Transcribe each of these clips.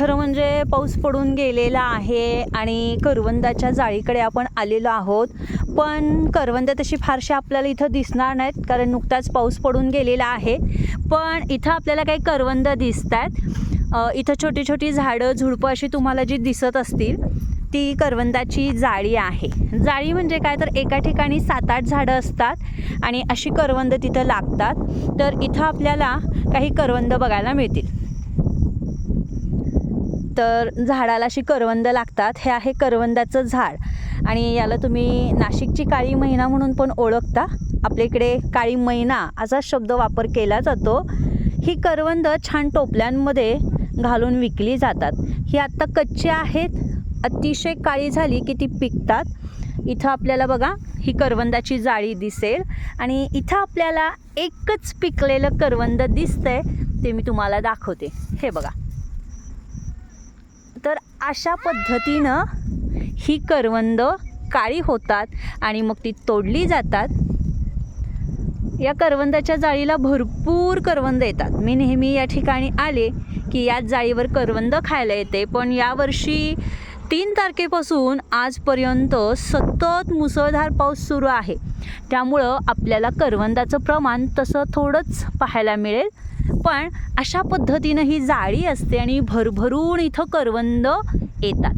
खरं म्हणजे पाऊस पडून गेलेला आहे आणि करवंदाच्या जाळीकडे आपण आलेलो आहोत. पण करवंद तशी फारशी आपल्याला इथं दिसणार नाहीत कारण नुकताच पाऊस पडून गेलेला आहे. पण इथं आपल्याला काही करवंद दिसत आहेत इथं छोटी छोटी झाडं झुडपं अशी तुम्हाला जी दिसत असतील ती करवंदाची जाळी आहे. जाळी म्हणजे काय? तर एका ठिकाणी सात आठ झाडं असतात आणि अशी करवंद तिथं लागतात. तर इथं आपल्याला काही करवंद बघायला मिळतील. तर झाडाला अशी करवंद लागतात. हे आहे करवंदाचं झाड. आणि याला तुम्ही नाशिकची काळी महिना म्हणून पण ओळखता. आपल्या इकडे काळी मैना असा शब्द वापर केला जातो. ही करवंद छान टोपल्यांमध्ये घालून विकली जातात. ही आत्ता कच्ची आहेत. अतिशय काळी झाली की ती पिकतात. इथं आपल्याला बघा ही करवंदाची जाळी दिसेल. आणि इथं आपल्याला एकच पिकलेलं करवंद दिसतंय ते मी तुम्हाला दाखवते. हे बघा. तर अशा पद्धतीनं ही करवंद काळी होतात आणि मग ती तोडली जातात. या करवंदाच्या जाळीला भरपूर करवंद येतात. मी नेहमी या ठिकाणी आले की याच जाळीवर करवंद खायला येते. पण यावर्षी तीन तारखेपासून आजपर्यंत सतत मुसळधार पाऊस सुरू आहे. त्यामुळं आपल्याला करवंदाचं प्रमाण तसं थोडंच पाहायला मिळेल. पण अशा पद्धतीनं ही जाळी असते आणि भरभरून इथं करवंद येतात.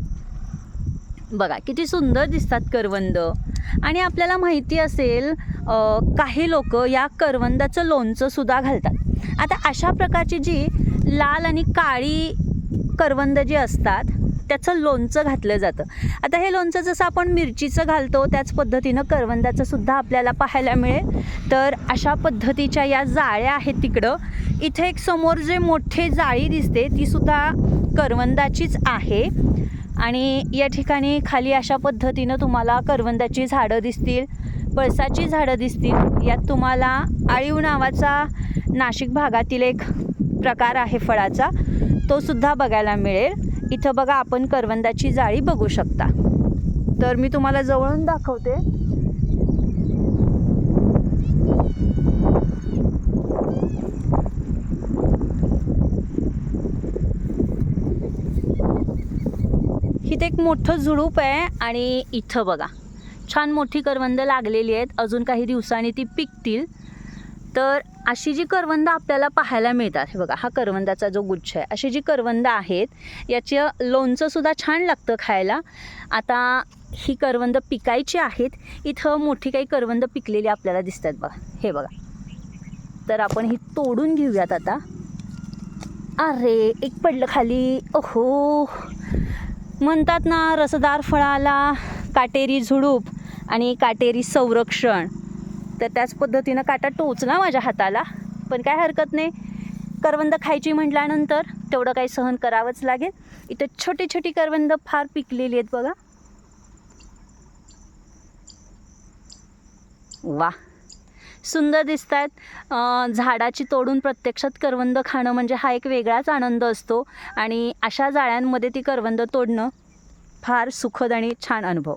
बघा किती सुंदर दिसतात करवंद. आणि आपल्याला माहिती असेल काही लोक या करवंदाचं लोणचं सुद्धा घालतात. आता अशा प्रकारची जी लाल आणि काळी करवंद जी असतात त्याचं लोणचं घातलं जातं. आता हे लोणचं जसं आपण मिरचीचं घालतो त्याच पद्धतीनं करवंदाचं सुद्धा आपल्याला पाहायला मिळेल. तर अशा पद्धतीच्या या जाळ्या आहेत तिकडं. इथे एक समोर जे मोठे जाळी दिसते ती सुद्धा करवंदाचीच आहे. आणि या ठिकाणी खाली अशा पद्धतीनं तुम्हाला करवंदाची झाडं दिसतील पळसाची झाडं दिसतील. यात तुम्हाला आळीव नावाचा नाशिक भागातील एक प्रकार आहे फळाचा. तो सुद्धा बघायला मिळेल. इथं बघा आपण करवंदाची जाळी बघू शकता. तर मी तुम्हाला जवळून दाखवते. इथे एक मोठं झुडूप आहे आणि इथं बघा. छान मोठी करवंद लागलेली आहेत. अजून काही दिवसांनी ती पिकतील. तर अशी जी करवंद आपल्याला पाहायला मिळतात हे बघा हा करवंदाचा जो गुच्छ आहे अशी जी करवंद आहेत याचं लोणचं सुद्धा छान लागतं खायला. आता ही करवंद पिकायची आहेत इथं मोठी काही करवंद पिकलेली आपल्याला दिसतात बघा हे बघा. तर आपण ही तोडून घेऊयात आता. अरे एक पडलं खाली. ओहो. म्हणतात ना रसदार फळाला काटेरी झुडूप आणि काटेरी संरक्षण. तर त्याच पद्धतीनं काटा टोचला माझ्या हाताला. पण काय हरकत नाही. करवंद खायची म्हटल्यानंतर तेवढं काही सहन करावंच लागेल. इथं छोटी छोटी करवंद फार पिकलेली आहेत बघा. वा. सुंदर दिसत आहेत झाडाची तोडून प्रत्यक्षात करवंद खाणं म्हणजे हा एक वेगळाच आनंद असतो. आणि अशा जाळ्यांमध्ये ती करवंद तोडणं फार सुखद आणि छान अनुभव.